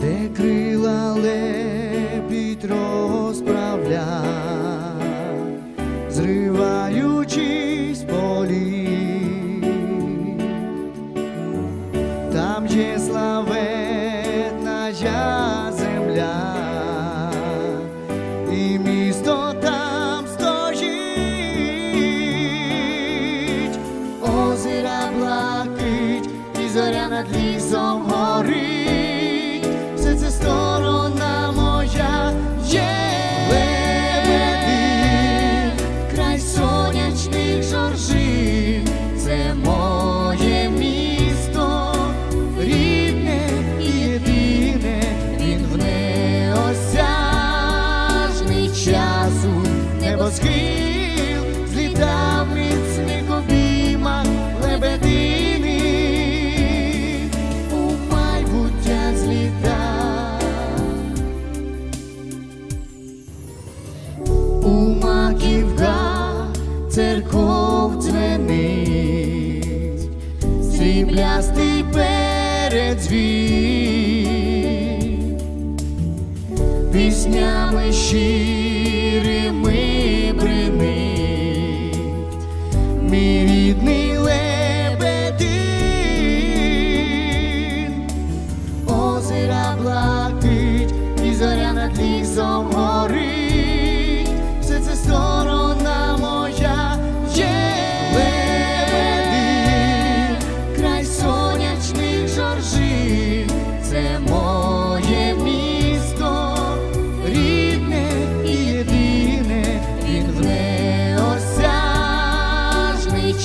де крила лебідь розправля, зриваючись полі, там є славетна земля, і місто там стоїть, озера блакить, і зоря над лісом горить, це сторона сріблястий передзвін, піснями щирими бринить, мій рідний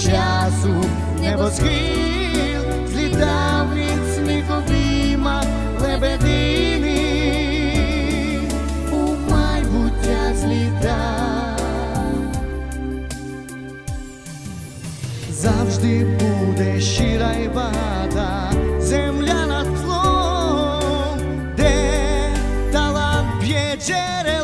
часу, небосхил злітав в міцних обіймах лебедини, у майбуття злітав. Завжди буде щира і багата земля над тлом, де талант б'є джерело.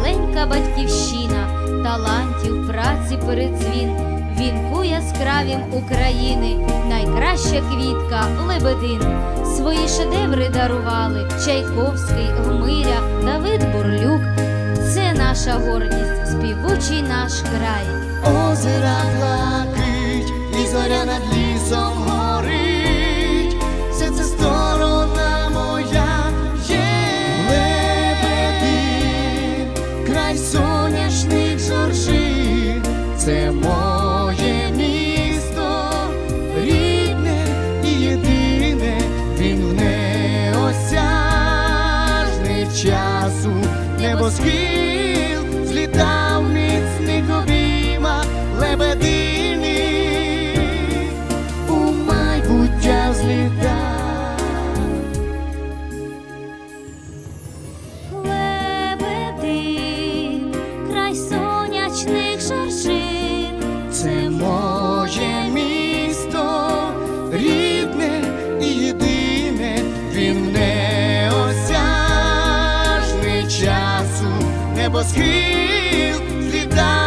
Маленька батьківщина, талантів, праці передзвін, вінку яскравім України, найкраща квітка лебедин. Свої шедеври дарували Чайковський, Гмиря, Давид Бурлюк. Це наша гордість, співучий наш край. Озера блакить, і зоря над лісом моє місто, рідне і єдине, він неосяжний часу, небосхил злітав міцних обіймах лебедини, небосхил злітає.